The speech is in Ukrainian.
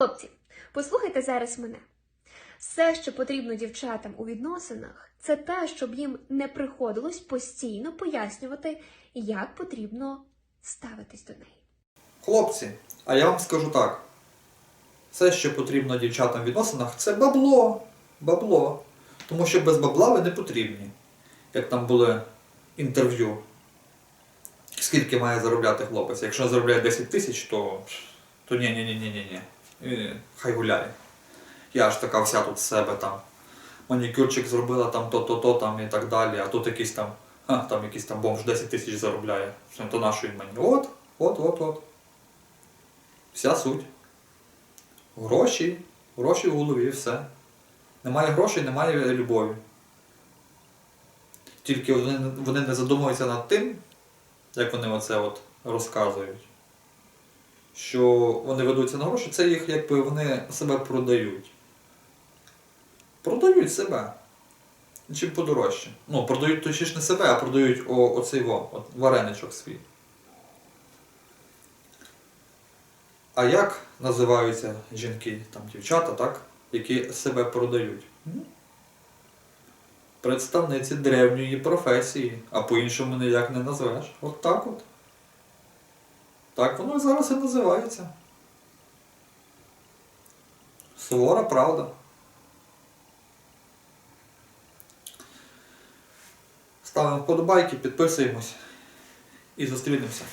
Хлопці, послухайте зараз мене. Все, що потрібно дівчатам у відносинах, це те, щоб їм не приходилось постійно пояснювати, як потрібно ставитись до неї. Хлопці, а я вам скажу так. Все, що потрібно дівчатам в відносинах, це бабло. Бабло. Тому що без бабла ви не потрібні. Як там були інтерв'ю. Скільки має заробляти хлопець? Якщо заробляє 10 тисяч, то, то ні, ні. Хай гуляє. Я ж така вся тут з себе там. Манікюрчик зробила там то-то-то там і так далі, а тут якийсь там, а, там якийсь там бомж 10 тисяч заробляє. То нашої мені. От, от, от, от. Вся суть. Гроші, гроші в голові і все. Немає грошей, немає любові. Тільки вони, вони не задумуються над тим, як вони оце от розказують, що вони ведуться на гроші, це їх якби вони себе продають. Продають себе. Чим подорожче. Ну, продають точніше не себе, а продають о, оцей во, от, вареничок свій. А як називаються жінки, там дівчата, так? які себе продають? Представниці древньої професії, а по-іншому ніяк не назвеш. От так от. Так воно і зараз і називається. Сувора правда. Ставимо вподобайки, підписуємось і зустрінемося.